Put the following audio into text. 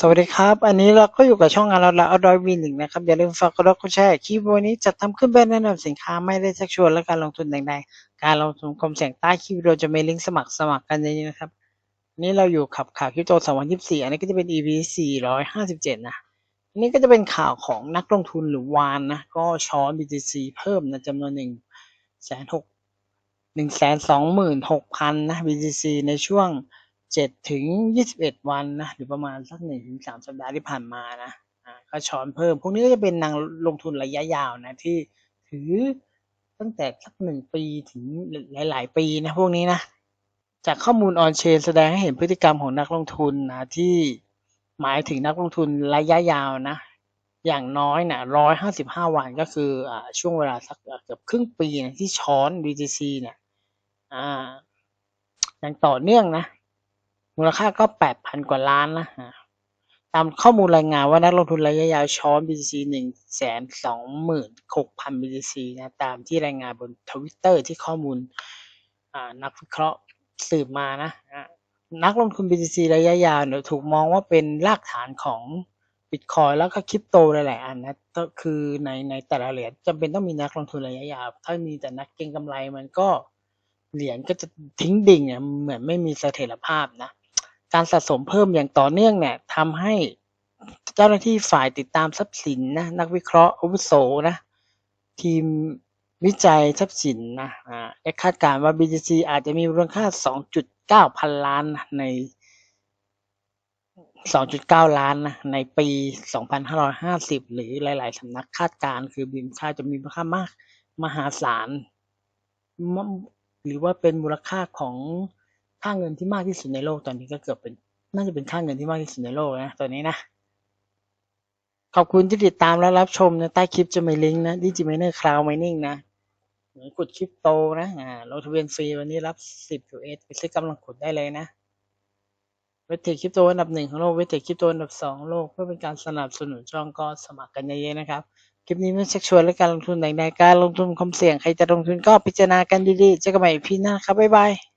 สวัสดีครับ อันนี้เราก็อยู่กับช่องงานเราละอดอยวีหนึ่งนะครับ อย่าลืมฝากกดไลค์กดแชร์คลิปวันนี้จัดทำขึ้นเพื่อแนะนำสินค้าไม่ได้ชักชวนและการลงทุนใดๆการลงทุนคมเสี่ยงใต้คลิปวิดีโอจะมีลิงก์สมัครสมัครกันเยอะๆนะครับนนี้เราอยู่ขับข่าวคริปโต2024 อันนี้ก็จะเป็น EP 457 นะอันนี้ก็จะเป็นข่าวของนักลงทุนหรือวานนะ ก็ช้อน BTC เพิ่มนะจำนวนหนึ่งแสนหกหนึ่งแสนสองหมื่นหกพันนะ BTC ในช่วง เจ็ดถึงยี่สิบเอ็ดวันนะหรือประมาณสักหนึ่งถึงสามสัปดาห์ที่ผ่านมานะอ่าก็ช้อนเพิ่ม พวกนี้ก็จะเป็นนางลงทุนระยะยาวนะที่ถือตั้งแต่สักหนึ่งปีถึงหลาย ๆ ปีนะพวกนี้นะจากข้อมูลออนเชนแสดงให้เห็นพฤติกรรมของนักลงทุนนะที่หมายถึงนักลงทุนระยะยาวนะอย่างน้อยนะร้อยห้าสิบห้าวันก็คืออ่าช่วงเวลาสักเกือบครึ่งปีนะที่ช้อน BTC เนี่ยอ่าอย่างต่อเนื่องนะ มูลค่าก็แปดพันกว่าล้านนะฮะตามข้อมูลรายงานว่านักลงทุนระยะยาวช้อน BTC หนึ่งแสนสองหมื่นหกพัน BTC นะตามที่รายงานบนทวิตเตอร์ที่ข้อมูลนักวิเคราะห์สืบมานะอะนักลงทุน BTC ระยะยาวเนี่ยถูกมองว่าเป็นรากฐานของบิตคอยแล้วก็คริปโตหลายๆอันนะก็คือในในแต่ละเหรียญจำเป็นต้องมีนักลงทุนระยะยาวถ้ามีแต่นักเก็งกำไรมันก็เหรียญก็จะทิ้งดิ่งเนี่ยเหมือนไม่มีเสถียรภาพนะ การสะสมเพิ่มอย่างต่อเนื่องเนี่ยทำให้เจ้าหน้าที่ฝ่ายติดตามทรัพย์สินนะนักวิเคราะห์อาวุโสนะทีมวิจัยทรัพย์สินนะได้คาดการณ์ว่า BTC อาจจะมีมูลค่า 2.9 พันล้านนะใน 2.9 ล้านนะในปี 2550 หรือหลาย ๆสำนักคาดการณ์คือบินค่าจะมีมูลค่ามากมหาศาลหรือว่าเป็นมูลค่าของ ค่าเงินที่มากที่สุดในโลกตอนนี้ก็เกือบเป็นน่าจะเป็นค่าเงินที่มากที่สุดในโลกนะตอนนี้นะ ขอบคุณที่ติดตามและรับชมนะใต้คลิปจะมีลิงก์นะดิจิเมเนอร์คลาวด์ไมนิ่งนะเหมือนกดคริปโตนะอ่าลงทะเบียนฟรีวันนี้รับ10 US ไปซื้อกำลังกดได้เลยนะเวทเทคริปโตอันดับหนึ่งของโลกเวทเทคริปโตอันดับสองของโลกเพื่อเป็นการสนับสนุนช่องก็สมัครกันเยอะๆนะครับ คลิปนี้ไม่ชักชวนและการลงทุนใดๆการลงทุนความเสี่ยงใครจะลงทุนก็พิจารณากันดีๆเจอกันใหม่พี่หน้าครับบ๊ายบาย